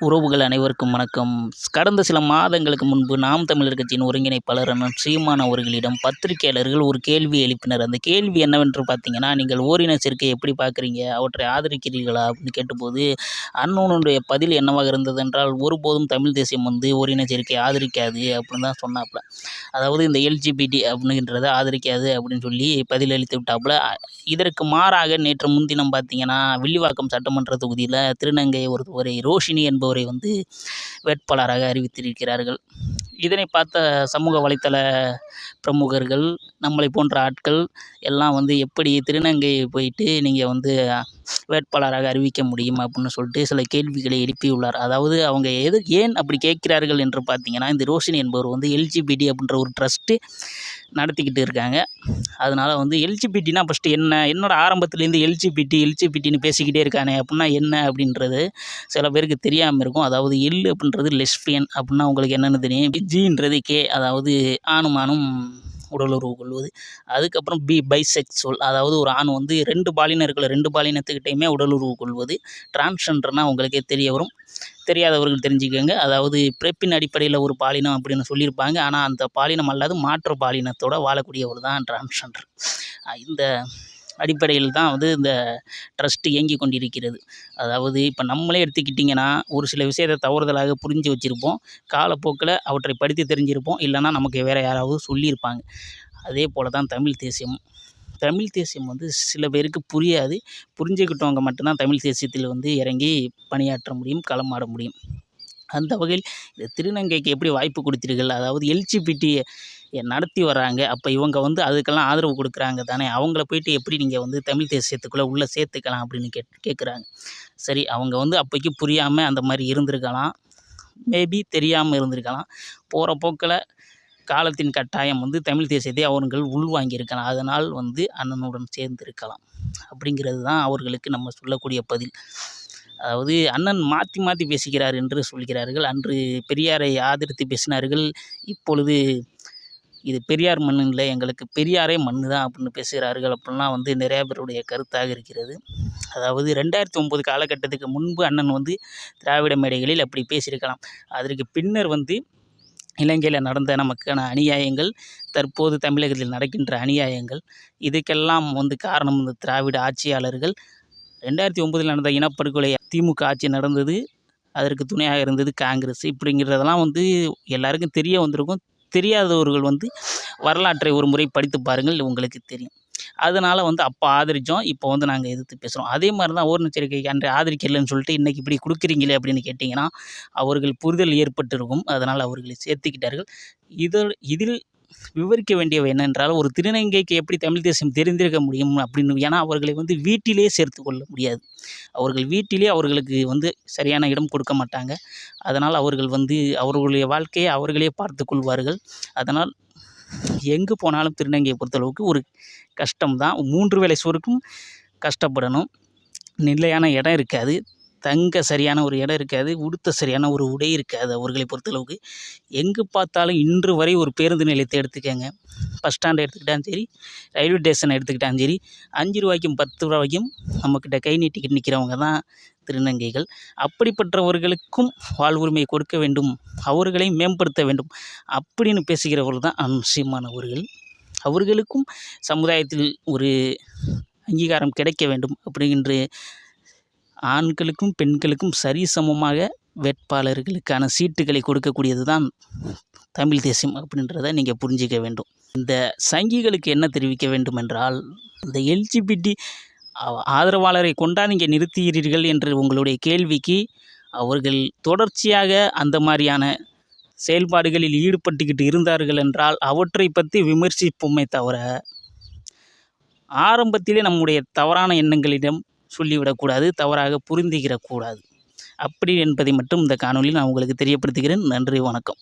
உறவுகள் அனைவருக்கும் வணக்கம். கடந்த சில மாதங்களுக்கு முன்பு நாம் தமிழர் கட்சியின் ஒருங்கிணைப்பாளர் அண்ணன் சீமான் அவர்களிடம் பத்திரிகையாளர்கள் ஒரு கேள்வி எழுப்பினர். அந்த கேள்வி என்னவென்று பார்த்தீங்கன்னா நீங்கள் ஓரின சேர்க்கை எப்படி பார்க்குறீங்க? அவற்றை ஆதரிக்கிறீர்களா? அப்படின்னு கேட்டபோது அண்ணனுடைய பதில் என்னவாக இருந்தது என்றால் ஒருபோதும் தமிழ் தேசியம் வந்து ஓரின சேர்க்கை ஆதரிக்காது அப்படின்னு தான் சொன்னாப்புல அதாவது இந்த எல்ஜிபிடி அப்படின்றத ஆதரிக்காது அப்படின்னு சொல்லி பதில் அளித்து விட்டாப்புல இதற்கு மாறாக நேற்று முன்தினம் பார்த்தீங்கன்னா வில்லிவாக்கம் சட்டமன்ற தொகுதியில் திருநங்கை ஒருவரை ரோஷினி என்பவர் வந்து வேட்பாளராக அறிவித்திருக்கிறார்கள். இதனை பார்த்த சமூக வலைத்தள பிரமுகர்கள் நம்மளை போன்ற ஆட்கள் எல்லாம் வந்து எப்படி திருநங்கை போயிட்டு நீங்கள் வந்து வேட்பாளராக அறிவிக்க முடியும் அப்படின்னு சொல்லிட்டு சில கேள்விகளை எழுப்பியுள்ளார். அதாவது அவங்க எது ஏன் அப்படி கேட்கிறார்கள் என்று பார்த்தீங்கன்னா இந்த ரோஷினி என்பவர் வந்து எல்ஜிபிடி அப்படின்ற ஒரு ட்ரஸ்ட்டு நடத்திக்கிட்டு இருக்காங்க. அதனால் வந்து எல்ஜிபிடினா ஃபஸ்ட்டு என்ன என்னோட ஆரம்பத்துலேருந்து எல்ஜிபிடி எல்ஜிபிடின்னு பேசிக்கிட்டே இருக்கானே அப்படின்னா என்ன அப்படின்றது சில பேருக்கு தெரியாமல் இருக்கும். அதாவது எல் அப்படின்றது லெஸ்பியன் அப்படின்னா உங்களுக்கு என்னென்னு தெரியும். ஜின்றது கே அதாவது ஆணும் ஆணும் உடலுறவு கொள்வது. அதுக்கப்புறம் பி பைசெக்சுவல் அதாவது ஒரு ஆண் வந்து ரெண்டு பாலினர்களை ரெண்டு பாலினத்துக்கிட்டையுமே உடலுறவு கொள்வது. டிரான்ஸ்ஜெண்டர்னால் உங்களுக்கே தெரிய வரும். தெரியாதவர்கள் தெரிஞ்சுக்கோங்க. அதாவது பிறப்பின் அடிப்படையில் ஒரு பாலினம் அப்படின்னு சொல்லியிருப்பாங்க. ஆனால் அந்த பாலினம் அல்லாது மாற்று பாலினத்தோடு வாழக்கூடியவர் தான் டிரான்ஸ்ஜெண்டர் இந்த அடிப்படையில் தான் வந்து இந்த ட்ரஸ்ட்டு இயங்கி கொண்டிருக்கிறது. அதாவது இப்போ நம்மளே எடுத்துக்கிட்டிங்கன்னா ஒரு சில விஷயத்தை தவறுதலாக புரிஞ்சு வச்சுருப்போம். காலப்போக்கில் அவற்றை படித்து தெரிஞ்சிருப்போம். இல்லைன்னா நமக்கு வேறு யாராவது சொல்லியிருப்பாங்க. அதே போல் தான் தமிழ் தேசியம். தமிழ் தேசியம் வந்து சில பேருக்கு புரியாது. புரிஞ்சுக்கிட்டவங்க மட்டும்தான் தமிழ் தேசியத்தில் வந்து இறங்கி பணியாற்ற முடியும் களமாட முடியும். அந்த வகையில் இந்த திருநங்கைக்கு எப்படி வாய்ப்பு கொடுத்தீர்கள்? அதாவது எல்ஜிபிடி நடத்தி வராங்க அப்போ இவங்க வந்து அதுக்கெல்லாம் ஆதரவு கொடுக்குறாங்க தானே? அவங்கள போயிட்டு எப்படி நீங்கள் வந்து தமிழ் தேசியத்துக்குள்ளே உள்ளே சேர்த்துக்கலாம் அப்படின்னு கேட் கேட்குறாங்க சரி அவங்க வந்து அப்போக்கி புரியாமல் அந்த மாதிரி இருந்திருக்கலாம். மேபி தெரியாமல் இருந்திருக்கலாம். போகிற போக்கில் காலத்தின் கட்டாயம் வந்து தமிழ் தேசியத்தை அவர்கள் உள்வாங்கியிருக்கலாம். அதனால் வந்து அண்ணனுடன் சேர்ந்திருக்கலாம். அப்படிங்கிறது தான் அவர்களுக்கு நம்ம சொல்லக்கூடிய பதில். அதாவது அண்ணன் மாற்றி மாற்றி பேசுகிறார் என்று சொல்கிறார்கள். அன்று பெரியாரை ஆதரித்து பேசினார்கள். இப்பொழுது இது பெரியார் மண் இல்லை எங்களுக்கு பெரியாரே மண் தான் அப்படின்னு பேசுகிறார்கள் அப்படின்லாம் வந்து நிறையா பேருடைய கருத்தாக இருக்கிறது. அதாவது ரெண்டாயிரத்தி ஒம்பது காலகட்டத்துக்கு முன்பு அண்ணன் வந்து திராவிட மேடைகளில் அப்படி பேசியிருக்கலாம். அதற்கு பின்னர் வந்து இலங்கையில் நடந்த நமக்கான அநியாயங்கள் தற்போது தமிழகத்தில் நடக்கின்ற அநியாயங்கள் இதுக்கெல்லாம் வந்து காரணம் இந்த திராவிட ஆட்சியாளர்கள். ரெண்டாயிரத்தி ஒம்பதில் நடந்த இனப்படுகொலை திமுக ஆட்சி நடந்தது அதற்கு துணையாக இருந்தது காங்கிரஸ். இப்படிங்கிறதெல்லாம் வந்து எல்லாருக்கும் தெரிய வந்திருக்கும். தெரியாதவர்கள் வந்து வரலாற்றை ஒரு முறை படித்து பாருங்கள் உங்களுக்கு தெரியும். அதனால் வந்து அப்போ ஆதரித்தோம் இப்போ வந்து நாங்கள் எதிர்த்து பேசுகிறோம் அதே மாதிரி தான் ஓரினச்சேர்க்கைக்கு அன்றை ஆதரிக்கலைன்னு சொல்லிட்டு இன்றைக்கி இப்படி கொடுக்குறீங்களே அப்படின்னு கேட்டிங்கன்னா அவர்கள் புரிதல் ஏற்பட்டிருக்கும். அதனால் அவர்களை சேர்த்துக்கிட்டார்கள். இதில் இதில் விவரிக்க வேண்டியவை என்னென்றால் ஒரு திருநங்கைக்கு எப்படி தமிழ் தேசியம் தெரிந்திருக்க முடியும் அப்படின்னு ஏன்னா அவர்களை வந்து வீட்டிலே சேர்த்து கொள்ள முடியாது. அவர்கள் வீட்டிலே அவர்களுக்கு வந்து சரியான இடம் கொடுக்க மாட்டாங்க. அதனால் அவர்கள் வந்து அவர்களுடைய வாழ்க்கையை அவர்களே பார்த்து கொள்வார்கள். அதனால் எங்கே போனாலும் திருநங்கையை பொறுத்தளவுக்கு ஒரு கஷ்டம் தான் மூன்று வேளை சோறுக்கும் கஷ்டப்படணும். நிலையான இடம் இருக்காது. தங்க சரியான ஒரு இடம் இருக்காது உடுத்த சரியான ஒரு உடை இருக்காது அவர்களை பொறுத்தளவுக்கு. எங்கே பார்த்தாலும் இன்று வரை ஒரு பேருந்து நிலையத்தை எடுத்துக்கங்க. பஸ் ஸ்டாண்டை எடுத்துக்கிட்டாலும் சரி ரயில்வே ஸ்டேஷனை எடுத்துக்கிட்டாலும் சரி அஞ்சு ரூபாய்க்கும் பத்து ரூபாய்க்கும் நம்மக்கிட்ட கை நீட்டிக்கிட்டு நிற்கிறவங்க தான் திருநங்கைகள். அப்படிப்பட்டவர்களுக்கும் வாழ்வுரிமை கொடுக்க வேண்டும் அவர்களை மேம்படுத்த வேண்டும் அப்படின்னு பேசுகிறவர்கள் தான் அம்சியமானவர்கள் அவர்களுக்கும் சமுதாயத்தில் ஒரு அங்கீகாரம் கிடைக்க வேண்டும் அப்படின்ற ஆண்களுக்கும் பெண்களுக்கும் சரிசமமாக வேட்பாளர்களுக்கான சீட்டுகளை கொடுக்கக்கூடியது தான் தமிழ் தேசியம் அப்படின்றத நீங்கள் புரிஞ்சிக்க வேண்டும். இந்த சங்கிகளுக்கு என்ன தெரிவிக்க வேண்டும் என்றால் இந்த எல்ஜிபிடி ஆதரவாளரை கொண்டா நீங்கள் நிறுத்துகிறீர்கள் என்று உங்களுடைய கேள்விக்கு அவர்கள் தொடர்ச்சியாக அந்த மாதிரியான செயல்பாடுகளில் ஈடுபட்டுக்கிட்டு இருந்தார்கள் என்றால் அவற்றை பற்றி விமர்சிப்போமே தவிர ஆரம்பத்திலே நம்முடைய தவறான எண்ணங்களிடம் சொல்லிவிடக்கூடாது தவறாக புரிந்துகிடக்கூடாது அப்படி என்பதை மட்டும் இந்த காணொளியில் நான் உங்களுக்கு தெரியப்படுத்துகிறேன். நன்றி வணக்கம்.